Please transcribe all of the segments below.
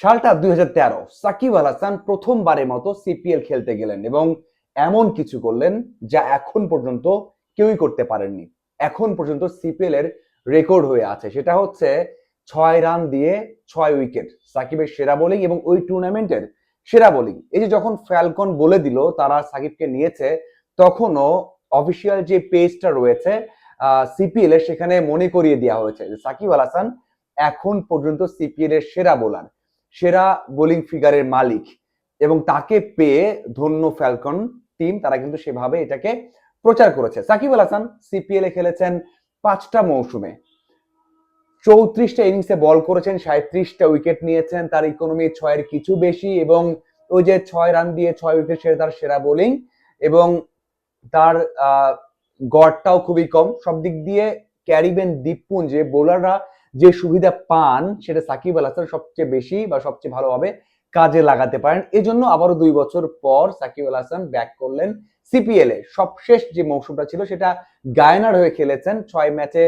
সালটা দুই হাজার তেরো, সাকিব আল হাসান প্রথমবারের মতো সিপিএল খেলতে গেলেন এবং এমন কিছু করলেন যা এখন পর্যন্ত কেউই করতে পারেননি। এখন পর্যন্ত সিপিএল এর রেকর্ড হয়ে আছে। সেটা হচ্ছে ছয় রান দিয়ে ছয় উইকেট সাকিবের সেরা বোলিং এবং ওই টুর্নামেন্টের সেরা বোলিং এই যে যখন ফ্যালকন বলে দিল, তারা সাকিবকে নিয়েছে, তখনও অফিসিয়াল যে পেজটা রয়েছে সিপিএল এর সেখানে মনে করিয়ে দেওয়া হয়েছে সাকিব আল হাসান এখন পর্যন্ত সিপিএল এর সেরা বোলার সেরা বোলিং ফিগারের মালিক এবং তাকে পেয়ে ধন্য ফ্যালকন টিম, তারা কিন্তু সেভাবে এটাকে প্রচার করেছে। সাকিব আল হাসান সিপিএল এ খেলেছেন পাঁচটা মৌসুমে। চৌত্রিশটা ইনিংসে বল করেছেন সাঁত্রিশটা উইকেট নিয়েছেন, তার ইকোনমি ছয়ের কিছু বেশি এবং ওই যে ছয় রান দিয়ে ছয় উইকেট সেরে তার সেরা বোলিং এবং তার গড়টাও খুবই কম। সব দিক দিয়ে ক্যারিবেন দ্বীপপুঞ্জে বোলাররা যে সুবিধা পান সেটা সাকিব আল হাসান সবচেয়ে বেশি বা সবচেয়ে ভালোভাবে কাজে লাগাতে পারেন। এজন্য আবারও দুই বছর পর সাকিব আল হাসান ব্যাক করলেন সিপিএল এ। সবশেষ যে মৌসুমটা ছিল সেটা গায়নার হয়ে খেলেছেন। ছয় ম্যাচে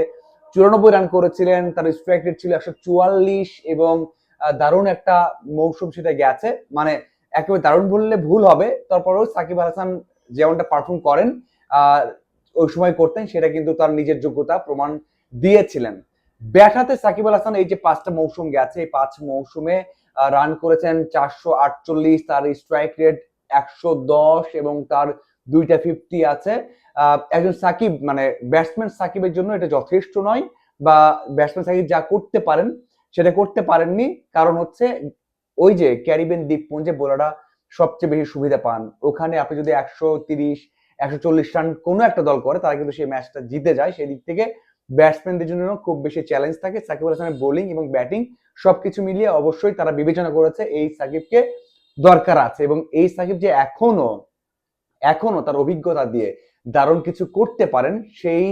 চুরানব্বই রান করেছিলেন তার স্ট্রাইক রেট ছিল একশো চুয়াল্লিশ এবং দারুণ একটা মৌসুম সেটা গেছে। মানে একেবারে দারুণ বললে ভুল হবে। তারপরেও সাকিব আল হাসান যেমনটা পারফর্ম করেন আহ, ওই সময় করতেন সেটা কিন্তু তার নিজের যোগ্যতা প্রমাণ দিয়েছিলেন। ব্যাটাতে সাকিব আল হাসান এই যে পাঁচটা মৌসুম গেছে, এই পাঁচ মৌসুমে রান করেছেন চারশো আটচল্লিশ, তার স্ট্রাইক রেট একশো দশ এবং তার দুইটা ফিফটি আছে। একজন সাকিব মানে ব্যাটসম্যান সাকিবের জন্য এটা যথেষ্ট নয় বা ব্যাটসম্যান সাকিব যা করতে পারেন, সেটা করতে পারেননি। কারণ হচ্ছে ওই যে ক্যারিবেন দ্বীপপুঞ্জে বোলাররা সবচেয়ে বেশি সুবিধা পান। ওখানে আপনি যদি একশো তিরিশ, একশো চল্লিশ রান কোনো একটা দল করে, তারা কিন্তু সেই ম্যাচটা জিতে যায়। সেই দিক থেকে ব্যাটসম্যানদের জন্য খুব বেশি চ্যালেঞ্জ থাকে। সাকিব আল হাসানের বোলিং এবং ব্যাটিং সবকিছু মিলিয়ে অবশ্যই তারা বিবেচনা করেছে এই সাকিবকে দরকার আছে এবং এই সাকিব যে এখনও এখনও তার অভিজ্ঞতা দিয়ে দারুণ কিছু করতে পারেন, সেই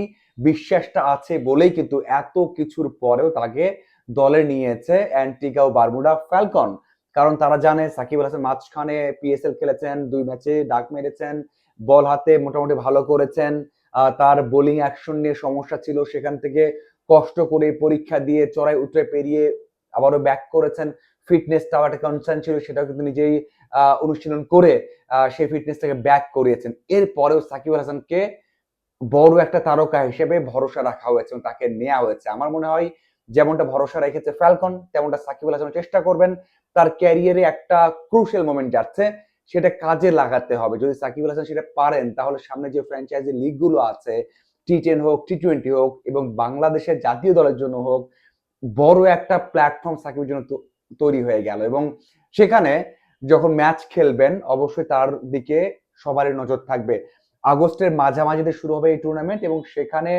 বিশ্বাসটা আছে বলেই কিন্তু এত কিছুর পরেও তাকে দলে নিয়েছে অ্যান্টিগা ও বারমুডা ফ্যালকন কারণ তারা জানে সাকিব আল হাসান মাঝখানে পিএসএল খেলেছেন, দুই ম্যাচে ডাক মেরেছেন, বল হাতে মোটামুটি ভালো করেছেন। তার বোলিং অ্যাকশন নিয়ে সমস্যা ছিল, সেখান থেকে কষ্ট করে পরীক্ষা দিয়ে চড়াই উতরে পেরিয়ে আবারও ব্যাক করেছেন। ফিটনেসটাও একটা কনসার্ন ছিল, সেটাও কিন্তু নিজেই অনুশীলন করে সেই ফিটনেসটাকে ব্যাক করিয়েছেন। এরপরেও সাকিব আল হাসানকে বড় একটা তারকা হিসেবে ভরসা রাখা হয়েছে এবং তাকে নেওয়া হয়েছে। আমার মনে হয় যেমনটা ভরসা রেখেছে ফ্যালকন তেমনটা সাকিব হাসান চেষ্টা করবেন। তার ক্যারিয়ারে একটা ক্রুশিয়াল মোমেন্ট যাচ্ছে। সেটা কাজে লাগাতে হবে। যদি সাকিব আল হাসান সেটা পারেন, তাহলে সামনে যে ফ্র্যাঞ্চাইজি লিগগুলো আছে টি টেন হোক টি টোয়েন্টি হোক, এবং বাংলাদেশের জাতীয় দলের জন্য হোক, বড় একটা প্ল্যাটফর্ম সাকিবের জন্য তৈরি হয়ে গেল। এবং সেখানে যখন ম্যাচ খেলবেন, অবশ্যই তার দিকে সবারই নজর থাকবে। আগস্টের মাঝামাঝিতে শুরু হবে এই টুর্নামেন্ট এবং সেখানে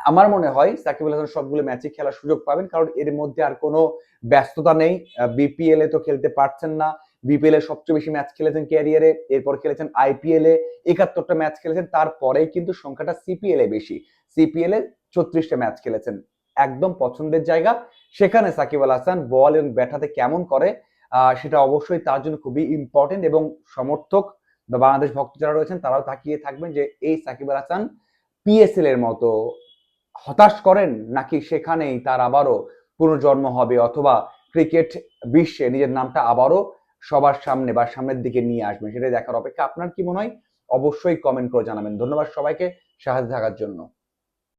আমার মনে হয় সাকিব আল হাসান সবগুলো ম্যাচে খেলার সুযোগ পাবেন, কারণ এর মধ্যে আর কোনো ব্যস্ততা নেই। বিপিএল এ তো খেলতে পারছেন না। বিপিএল এ সবচেয়ে বেশি ম্যাচ খেলেছেন ক্যারিয়ারে এরপর খেলেছেন আইপিএল এ, একাত্তরটা ম্যাচ খেলেছেন, তারপরেই কিন্তু সংখ্যাটা সিপিএল এ বেশি। সিপিএল এ ছত্রিশটা ম্যাচ খেলেছেন। একদম পছন্দের জায়গা। সেখানে সাকিব আল হাসান বল এবং ব্যাটাতে কেমন করে সেটা অবশ্যই তার জন্য খুবই ইম্পর্টেন্ট এবং সমর্থক। বা বাংলাদেশ ভক্ত যারা রয়েছেন, তারাও তাকিয়ে থাকবেন যে এই সাকিব আল হাসান পিএসএল এর মতো হতাশ করেন, নাকি সেখানেই তার আবারও পুনর্জন্ম হবে, অথবা ক্রিকেট বিশ্বে নিজের নামটা আবারও সবার সামনে বা সামনের দিকে নিয়ে আসবেন সেটা দেখার অপেক্ষা। আপনার কি মনে হয়? অবশ্যই কমেন্ট করে জানাবেন। ধন্যবাদ সবাইকে, সাহায্য থাকার জন্য।